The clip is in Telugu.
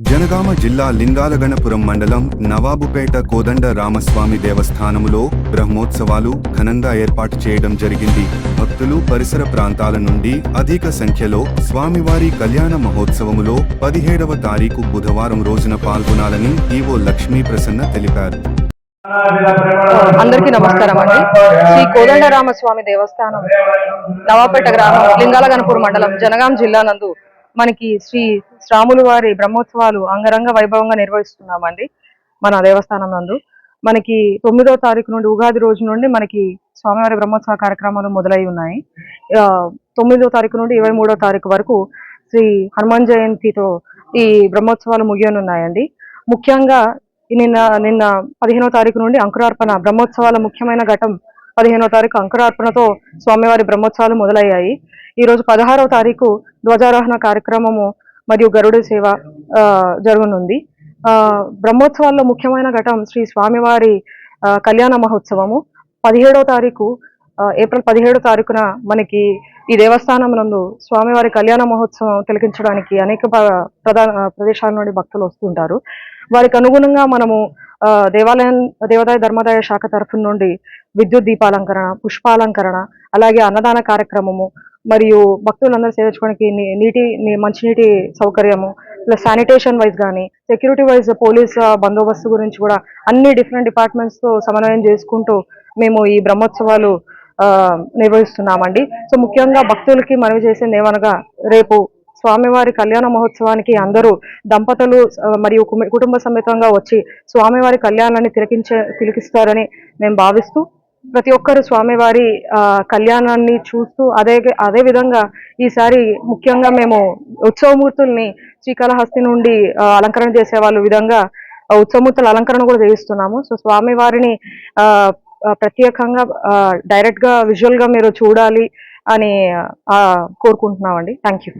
జనగామ జిల్లా లింగాలగణపురం మండలం నవాబుపేట కోదండ రామస్వామి దేవస్థానములో బ్రహ్మోత్సవాలు ఘనంగా ఏర్పాటు చేయడం జరిగింది. భక్తులు పరిసర ప్రాంతాల నుండి అధిక సంఖ్యలో స్వామివారి కళ్యాణ మహోత్సవములో పదిహేడవ తారీఖు బుధవారం రోజున పాల్గొనాలని ఈవో లక్ష్మీ ప్రసన్న తెలిపారు. అందరికీ నమస్కారం అండి. శ్రీ కోదండరామస్వామి దేవస్థానం నవాపేట గ్రామం లింగాలగనపూర్ మండలం జనగాం జిల్లా నందు మనకి శ్రీ శ్రాములు వారి బ్రహ్మోత్సవాలు అంగరంగ వైభవంగా నిర్వహిస్తున్నామండి మన దేవస్థానం నందు. మనకి తొమ్మిదో తారీఖు నుండి ఉగాది రోజు నుండి మనకి స్వామివారి బ్రహ్మోత్సవ కార్యక్రమాలు మొదలై ఉన్నాయి. తొమ్మిదో తారీఖు నుండి ఇరవై మూడో తారీఖు వరకు శ్రీ హనుమాన్ జయంతితో ఈ బ్రహ్మోత్సవాలు ముగియనున్నాయండి. ముఖ్యంగా ఈ నిన్న నిన్న పదిహేనో తారీఖు నుండి అంకురార్పణ బ్రహ్మోత్సవాల ముఖ్యమైన ఘటం పదిహేనో తారీఖు అంకురార్పణతో స్వామివారి బ్రహ్మోత్సవాలు మొదలయ్యాయి. ఈరోజు పదహారవ తారీఖు ధ్వజారోహణ కార్యక్రమము మరియు గరుడ సేవ జరగనుంది. బ్రహ్మోత్సవాల్లో ముఖ్యమైన ఘటం శ్రీ స్వామివారి కళ్యాణ మహోత్సవము. పదిహేడో తారీఖు ఏప్రిల్ పదిహేడో తారీఖున మనకి ఈ దేవస్థానం నందు స్వామివారి కళ్యాణ మహోత్సవం తిలకించడానికి అనేక ప్రధాన ప్రదేశాల నుండి భక్తులు వస్తుంటారు. వారికి అనుగుణంగా మనము దేవాలయం దేవాదాయ ధర్మాదాయ శాఖ తరఫు నుండి విద్యుత్ దీపాలంకరణ పుష్పాలంకరణ అలాగే అన్నదాన కార్యక్రమము మరియు భక్తులందరూ సేవించుకోవడానికి నీ- నీటి మంచినీటి సౌకర్యము ప్లస్ శానిటేషన్ వైజ్ కానీ సెక్యూరిటీ వైజ్ పోలీస్ బందోబస్తు గురించి కూడా అన్ని డిఫరెంట్ డిపార్ట్మెంట్స్తో సమన్వయం చేసుకుంటూ మేము ఈ బ్రహ్మోత్సవాలు నిర్వహిస్తున్నామండి. సో ముఖ్యంగా భక్తులకి మనవి చేసింది ఏమనగా రేపు స్వామివారి కళ్యాణ మహోత్సవానికి అందరూ దంపతులు మరియు కుటుంబ సమేతంగా వచ్చి స్వామివారి కళ్యాణాన్ని తిలకించే తిలకిస్తారని మేము భావిస్తూ ప్రతి ఒక్కరు స్వామివారి కళ్యాణాన్ని చూస్తూ అదే అదే విధంగా ఈసారి ముఖ్యంగా మేము ఉత్సవమూర్తుల్ని శ్రీకాళహస్తి నుండి అలంకరణ చేసే వాళ్ళ విధంగా ఉత్సవమూర్తుల అలంకరణ కూడా చేయిస్తున్నాము. సో స్వామివారిని ప్రత్యేకంగా డైరెక్ట్గా విజువల్గా మీరు చూడాలి అని కోరుకుంటున్నామండి. Thank you